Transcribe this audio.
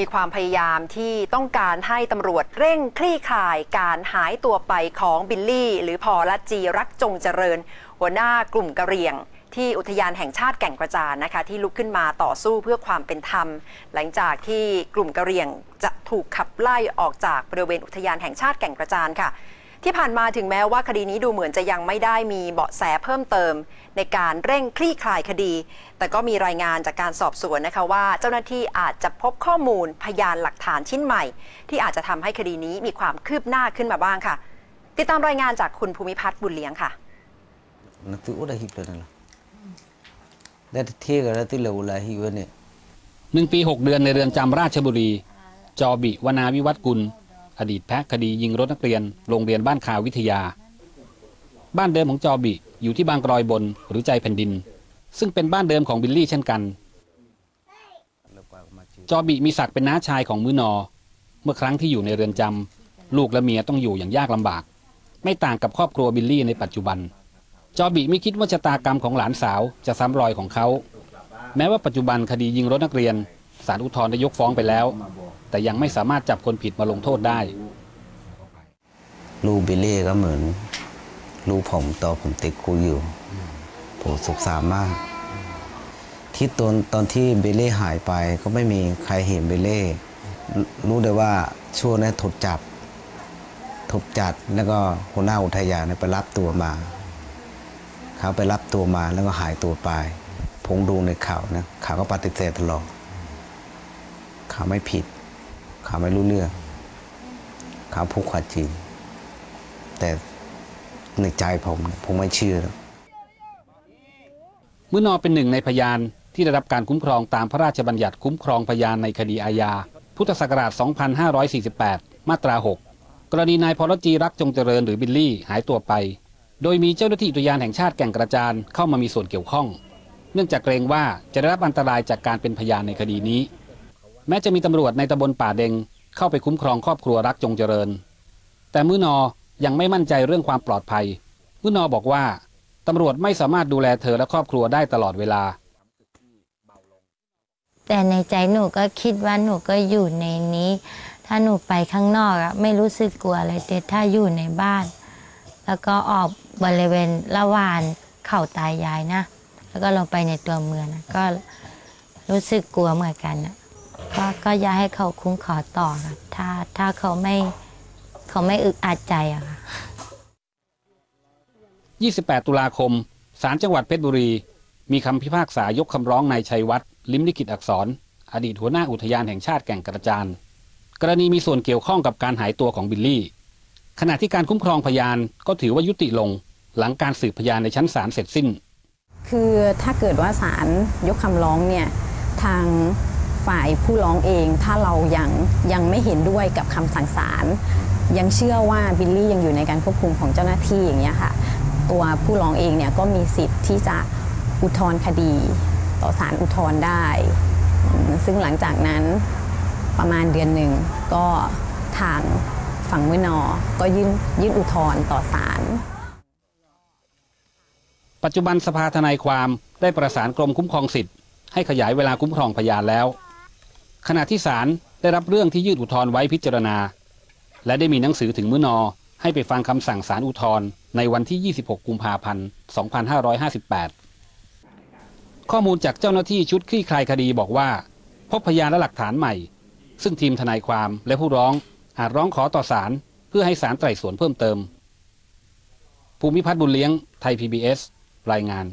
มีความพยายามที่ต้องการให้ตำรวจเร่งคลี่คลายการหายตัวไปของบิลลี่ หรือพอละจีรักจงเจริญ หัวหน้ากลุ่มกะเรียง ที่อุทยานแห่งชาติแก่งกระจานนะคะ ที่ลุกขึ้นมาต่อสู้เพื่อความเป็นธรรม หลังจากที่กลุ่มกะเรียงจะถูกขับไล่ออกจากบริเวณอุทยานแห่งชาติแก่งกระจานค่ะ ที่ผ่านมาถึงแม้ว่าคดีนี้ดูเหมือนจะยังไม่ได้มีเบาะแสเพิ่มเติม ในการเร่งคลี่คลายคดี แต่ก็มีรายงานจากการสอบสวนนะคะว่า เจ้าหน้าที่อาจจะพบข้อมูลพยานหลักฐานชิ้นใหม่ ที่อาจจะทำให้คดีนี้มีความคืบหน้าขึ้นมาบ้างค่ะ ติดตามรายงานจากคุณภูมิพัฒน์บุญเลี้ยงค่ะ Nanti udah hip lah. Dari tiga nanti lah ulah hip ni. หนึ่งปีหกเดือนในเรือนจำราชบุรี จอบิวนาวิวัฒน์กุล อดีตแพะคดียิงรถนักเรียน โรงเรียนบ้านคาวิทยา บ้านเดิมของจอบิอยู่ที่บางกรอยบนหรือใจแผ่นดิน ซึ่งเป็นบ้านเดิมของบิลลี่เช่นกัน จอบิมีศักดิ์เป็นน้าชายของมือนอ เมื่อครั้งที่อยู่ในเรือนจำลูกและเมียต้องอยู่อย่างยากลำบาก ไม่ต่างกับครอบครัวบิลลี่ในปัจจุบัน จอบิไม่คิดว่าชะตากรรมของหลานสาวจะซ้ำรอยของเขา แม้ว่าปัจจุบันคดียิงรถนักเรียนาลอุทธรณ์ได้ยกฟ้องไปแล้ว แต่ยังไม่สามารถจับคนผิดมาลงโทษได้ ลูกบิลลี่ก็เหมือน ลูกผมตอนผมติดคุกอยู่ผมสุขสารมาก ที่ตอนตอนที่เบลเล่หายไปก็ไม่มีใครเห็นเบลเล่รู้รู้ว่าช่วงนั้นถูกจับถูกจัดแล้วก็หัวหน้าอุทยานไปรับตัวมาเขาไปรับตัวมาแล้วก็หายตัวไป ผมดูในข่าวนะข่าวก็ปฏิเสธตลอด เขาไม่ผิด เขาไม่รู้เรื่อง เขาพูดความจริง แต่ในใจผมผมไม่เชื่อเมื่อนอเป็นหนึ่งในพยานที่ได้รับการคุ้มครองตามพระราชบัญญัติคุ้มครองพยานในคดีอาญา พุทธศักราช 2548 มาตรา 6 กรณีนายพรจีรักจงเจริญหรือบิลลี่หายตัวไป โดยมีเจ้าหน้าที่อุทยานแห่งชาติแก่งกระจานเข้ามามีส่วนเกี่ยวข้อง เนื่องจากเกรงว่าจะได้รับอันตรายจากการเป็นพยานในคดีนี้ แม้จะมีตำรวจในตำบลป่าเดงเข้าไปคุ้มครองครอบครัวรักจงเจริญ แต่มือนอยังไม่มั่นใจเรื่องความปลอดภัยมือนอบอกว่าตำรวจไม่สามารถดูแลเธอและครอบครัวได้ตลอดเวลา แต่ในใจหนูก็คิดว่าหนูก็อยู่ในนี้ ถ้าหนูไปข้างนอกอะไม่รู้สึกกลัวอะไรแต่ถ้าอยู่ในบ้าน แล้วก็ออกบริเวณละหว่านเข่าตายายนะ แล้วก็ลงไปในตัวเมืองนะก็รู้สึกกลัวเหมือนกันนะ ก็ก็อยากให้เขาคุ้มขอต่อค่ะถ้าถ้าเขาไม่เขาไม่อึดอัดใจอะค่ะ 28 ตุลาคม ศาลจังหวัดเพชรบุรี มีคำพิพากษายกคำร้องนายชัยวัฒน์ลิ้มลิขิตอักษร อดีตหัวหน้าอุทยานแห่งชาติแก่งกระจานกรณีมีส่วนเกี่ยวข้องกับการหายตัวของบิลลี่ ขณะที่การคุ้มครองพยานก็ถือว่ายุติลง หลังการสืบพยานในชั้นศาลเสร็จสิ้น คือถ้าเกิดว่าศาลยกคำร้องเนี่ยทาง ฝ่ายผู้ร้องเอง ถ้าเรายังยังไม่เห็นด้วยกับคำสั่งศาลยังเชื่อว่าบิลลี่ยังอยู่ในการควบคุมของเจ้าหน้าที่อย่างเงี้ยค่ะตัวผู้ร้องเองเนี่ยก็มีสิทธิ์ที่จะอุทธรณ์คดี ต่อศาลอุทธรณ์ได้ ซึ่งหลังจากนั้นประมาณเดือนหนึ่งก็ทางฝั่งมือนอ ก็ยื่นยื่นอุทธรณ์ต่อศาลปัจจุบันสภาทนายความได้ประสานกรมคุ้มครองสิทธิ์ให้ขยายเวลาคุ้มครองพยานแล้ว ขณะที่ศาลได้รับเรื่องที่ยื่นอุทธรณ์ไว้พิจารณา และได้มีหนังสือถึงมือนอให้ไปฟังคำสั่งศาลอุทธรณ์ในวันที่ 26 กุมภาพันธ์ 2558 ข้อมูลจากเจ้าหน้าที่ชุดคลี่คลายคดีบอกว่า พบพยานและหลักฐานใหม่ ซึ่งทีมทนายความและผู้ร้องอาจร้องขอต่อศาลเพื่อให้ศาลไต่สวนเพิ่มเติม ภูมิพัฒน์บุญเลี้ยง ไทย PBS รายงาน